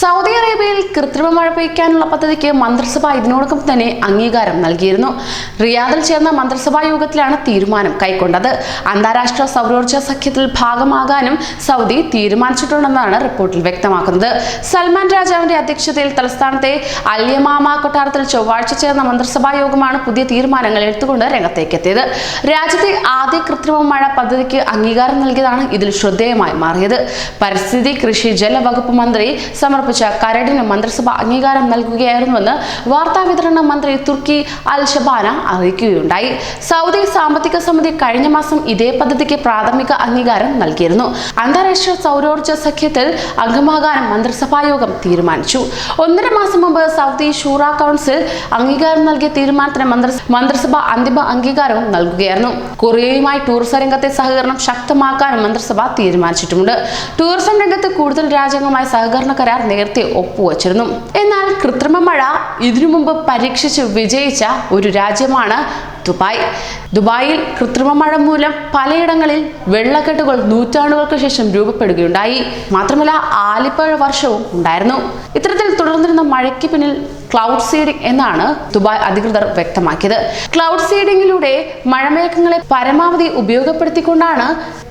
Saudi അറേബ്യയിൽ കൃത്രിമ മഴ പെയ്ക്കാനുള്ള പദ്ധതിക്ക് മന്ത്രിസഭ ഇതിനോടൊപ്പം തന്നെ അംഗീകാരം നൽകിയിരുന്നു. റിയാദിൽ ചേർന്ന മന്ത്രിസഭാ യോഗത്തിലാണ് തീരുമാനം കൈക്കൊണ്ടത്. അന്താരാഷ്ട്ര സൗരോർജ സഖ്യത്തിൽ ഭാഗമാകാനും സൗദി തീരുമാനിച്ചിട്ടുണ്ടെന്നാണ് റിപ്പോർട്ടിൽ വ്യക്തമാക്കുന്നത്. സൽമാൻ രാജാവിന്റെ അധ്യക്ഷതയിൽ തലസ്ഥാനത്തെ അല്യമാമ കൊട്ടാരത്തിൽ ചൊവ്വാഴ്ച ചേർന്ന മന്ത്രിസഭാ യോഗമാണ് പുതിയ തീരുമാനങ്ങൾ എടുത്തുകൊണ്ട് രംഗത്തേക്ക് എത്തിയത് രാജ്യത്തെ ആദ്യ കൃത്രിമ മഴ പദ്ധതിക്ക് അംഗീകാരം നൽകിയതാണ് ഇതിൽ ശ്രദ്ധേയമായി മാറിയത്. പരിസ്ഥിതി കൃഷി ജലവകുപ്പ് മന്ത്രി സമർപ്പിച്ച കരടിന് മന്ത്രിസഭ അംഗീകാരം നൽകുകയായിരുന്നുവെന്ന് വാർത്താ വിതരണ മന്ത്രി തുർക്കി അൽ ഷബാന അറിയിക്കുകയുണ്ടായി. സൗദി സാമ്പത്തിക സമിതി കഴിഞ്ഞ മാസം ഇതേ പദ്ധതിക്ക് പ്രാഥമിക അംഗീകാരം നൽകിയിരുന്നു. അന്താരാഷ്ട്ര സൗരോർജ സഖ്യത്തിൽ അംഗമാകാനും മന്ത്രിസഭാ യോഗം തീരുമാനിച്ചു. ഒന്നര മാസം മുമ്പ് സൗദി ഷൂറ കൗൺസിൽ അംഗീകാരം നൽകിയ തീരുമാനത്തിന് മന്ത്രി മന്ത്രിസഭ അന്തിമ അംഗീകാരവും നൽകുകയായിരുന്നു. കൊറിയയുമായി ടൂറിസം രംഗത്തെ സഹകരണം ശക്തമാക്കാനും മന്ത്രിസഭ തീരുമാനിച്ചിട്ടുണ്ട് ടൂറിസം രംഗത്ത് കൂടുതൽ രാജ്യങ്ങളുമായി സഹകരണ കരാർ നേരത്തെ ഒപ്പുവച്ചിരുന്നു. എന്നാൽ കൃത്രിമ മഴ ഇതിനു മുമ്പ് പരീക്ഷിച്ച് വിജയിച്ച ഒരു രാജ്യമാണ് ദുബായ്. ദുബായിൽ കൃത്രിമ മഴ മൂലം പലയിടങ്ങളിൽ വെള്ളക്കെട്ടുകൾ നൂറ്റാണ്ടുകൾക്ക് ശേഷം രൂപപ്പെടുകയുണ്ടായി. മാത്രമല്ല ആലിപ്പഴ വർഷവും ഉണ്ടായിരുന്നു. ഇത്തരത്തിൽ തുടർന്നിരുന്ന മഴയ്ക്ക് പിന്നിൽ ക്ലൗഡ് സീഡിംഗ് എന്നാണ് ദുബായ് അധികൃതർ വ്യക്തമാക്കിയത്. ക്ലൗഡ് സീഡിംഗിലൂടെ മഴമേഘങ്ങളെ പരമാവധി ഉപയോഗപ്പെടുത്തിക്കൊണ്ടാണ്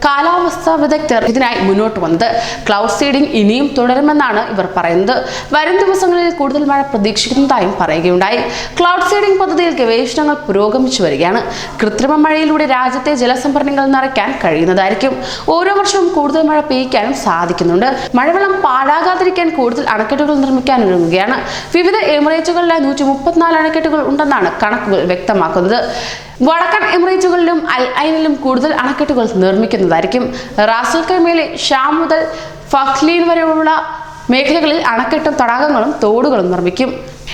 കാലാവസ്ഥാ വിദഗ്ധർ ഇതിനായി മുന്നോട്ട് വന്നത്. ക്ലൗഡ് സീഡിംഗ് ഇനിയും തുടരുമെന്നാണ് ഇവർ പറയുന്നത്. വരും ദിവസങ്ങളിൽ കൂടുതൽ മഴ പ്രതീക്ഷിക്കുന്നതായും പറയുകയുണ്ടായി. ക്ലൗഡ് സീഡിംഗ് പദ്ധതിയിൽ ഗവേഷണങ്ങൾ പുരോഗമിച്ചു വരികയാണ്. കൃത്രിമ മഴയിലൂടെ രാജ്യത്തെ ജലസംഭരണികൾ നിറയ്ക്കാൻ കഴിയുന്നതായിരിക്കും. ഓരോ വർഷവും കൂടുതൽ മഴ പെയ്യ്ക്കാനും സാധിക്കുന്നുണ്ട്. മഴവെള്ളം പാഴാകാതിരിക്കാൻ കൂടുതൽ അണക്കെട്ടുകൾ നിർമ്മിക്കാൻ ഒരുങ്ങുകയാണ്. വിവിധ എമിറേറ്റുകളിലായി നൂറ്റി മുപ്പത്തിനാല് അണക്കെട്ടുകൾ ഉണ്ടെന്നാണ് കണക്കുകൾ വ്യക്തമാക്കുന്നത്. വടക്കൻ എമിറേറ്റുകളിലും അൽ ഐനിലും കൂടുതൽ അണക്കെട്ടുകൾ നിർമ്മിക്കുന്നതായിരിക്കും. റാസൽ കൈമയിലെ ഷാം മുതൽ ഫഖ്ലീൻ വരെയുള്ള മേഖലകളിൽ അണക്കെട്ടും തടാകങ്ങളും തോടുകളും നിർമ്മിക്കും.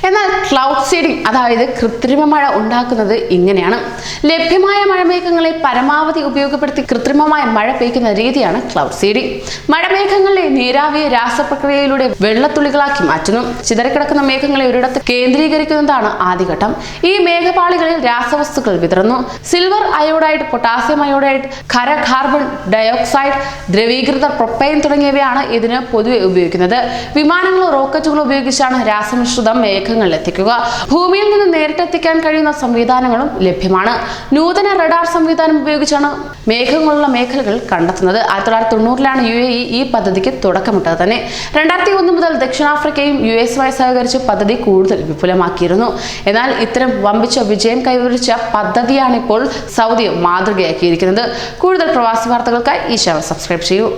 എന്നാൽ ക്ലൗഡ് സീഡിംഗ് അതായത് കൃത്രിമ മഴ ഉണ്ടാക്കുന്നത് ഇങ്ങനെയാണ്. ലഭ്യമായ മഴമേഘങ്ങളെ പരമാവധി ഉപയോഗപ്പെടുത്തി കൃത്രിമമായ മഴ പെയ്ക്കുന്ന രീതിയാണ് ക്ലൗഡ് സീഡിംഗ് മഴമേഘങ്ങളെ നീരാവിയെ രാസപ്രക്രിയയിലൂടെ വെള്ളത്തുള്ളികളാക്കി മാറ്റുന്നു. ചിതറിക്കിടക്കുന്ന മേഘങ്ങളെ ഒരിടത്ത് കേന്ദ്രീകരിക്കുന്നതാണ് ആദ്യഘട്ടം. ഈ മേഘപാളികളിൽ രാസവസ്തുക്കൾ വിതറുന്നു. സിൽവർ അയോഡൈഡ് പൊട്ടാസ്യം അയോഡൈഡ് ഖര കാർബൺ ഡയോക്സൈഡ് ദ്രവീകൃത പ്രൊപ്പൈൻ തുടങ്ങിയവയാണ് ഇതിന് പൊതുവെ ഉപയോഗിക്കുന്നത്. വിമാനങ്ങളോ റോക്കറ്റുകളോ ഉപയോഗിച്ചാണ് രാസമിശ്രിതം മേഘങ്ങളിൽ എത്തിക്കുക. ഭൂമിയിൽ നിന്ന് നേരിട്ടെത്തിക്കാൻ കഴിയുന്ന സംവിധാനങ്ങളും ലഭ്യമാണ്. നൂതന റഡാർ സംവിധാനം ഉപയോഗിച്ചാണ് മേഘങ്ങളുള്ള മേഖലകൾ കണ്ടെത്തുന്നത്. ആയിരത്തി തൊള്ളായിരത്തി തൊണ്ണൂറിലാണ് യു എ ഇ ഈ പദ്ധതിക്ക് തുടക്കമിട്ടത് തന്നെ. രണ്ടായിരത്തി ഒന്ന് മുതൽ ദക്ഷിണാഫ്രിക്കയും യു എസുമായി സഹകരിച്ച് പദ്ധതി കൂടുതൽ വിപുലമാക്കിയിരുന്നു. എന്നാൽ ഇത്തരം വമ്പിച്ച വിജയം കൈവരിച്ച പദ്ധതിയാണിപ്പോൾ സൗദി മാതൃകയാക്കിയിരിക്കുന്നത്. കൂടുതൽ പ്രവാസി വാർത്തകൾക്കായി ഈ ചാനൽ സബ്സ്ക്രൈബ് ചെയ്യൂ.